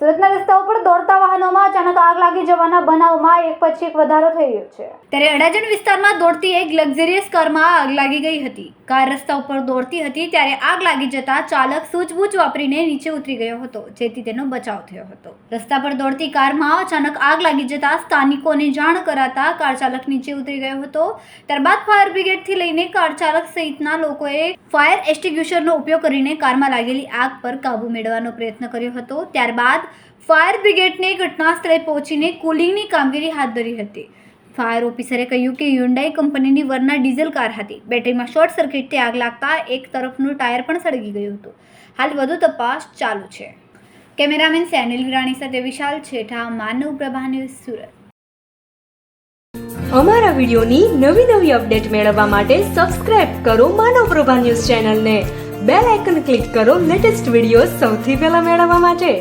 સુરતના રસ્તાઓ પર દોડતા વાહનોમાં અચાનક આગ લાગી જવાના બનાવમાં એક પછી એક વધારો થઈ રહ્યો છે. ત્યારે અડાજણ વિસ્તારમાં દોડતી એક લક્ઝરિયસ કારમાં આગ લાગી ગઈ હતી. કાર રસ્તા ઉપર દોડતી હતી ત્યારે આગ લાગી જતા ચાલક સૂઝબૂછ વાપરીને નીચે ઉતરી ગયો હતો, જેથી તેનો બચાવ થયો હતો. રસ્તા પર દોડતી કારમાં અચાનક આગ લાગી જતા સ્થાનિકોને જાણ કરાતા કાર ચાલક નીચે ઉતરી ગયો હતો. ત્યારબાદ ફાયર બ્રિગેડથી લઈને કાર ચાલક સહિતના લોકોએ ફાયર એસ્ટિગ્યુશરનો ઉપયોગ કરીને કારમાં લાગેલી આગ પર કાબૂ મેળવવાનો પ્રયત્ન કર્યો હતો. ત્યારબાદ ફાયર બ્રિગેડને ઘટનાસ્થળે પહોંચીને કુલિંગની કામગીરી હાથ ધરી હતી. ફાયર ઓફિસરે કહ્યું કે હ્યુન્ડાઈ કંપનીની વરના ડીઝલ કાર હતી. બેટરીમાં શોર્ટ સર્કિટથી આગ લાગતા એક તરફનું ટાયર પણ સળગી ગયું હતું. હાલ વધુ તપાસ ચાલુ છે. કેમેરામેન સેનિલ વિરાણી સાથે વિશાલ છેઠા, માનવ પ્રભા ન્યૂઝ સુરત. અમારા વિડીયોની નવી નવી અપડેટ મેળવવા માટે સબસ્ક્રાઇબ કરો માનવ પ્રભા ન્યૂઝ ચેનલને. બેલ આઇકન ક્લિક કરો લેટેસ્ટ વીડિયો સૌથી પહેલા મેળવવા માટે.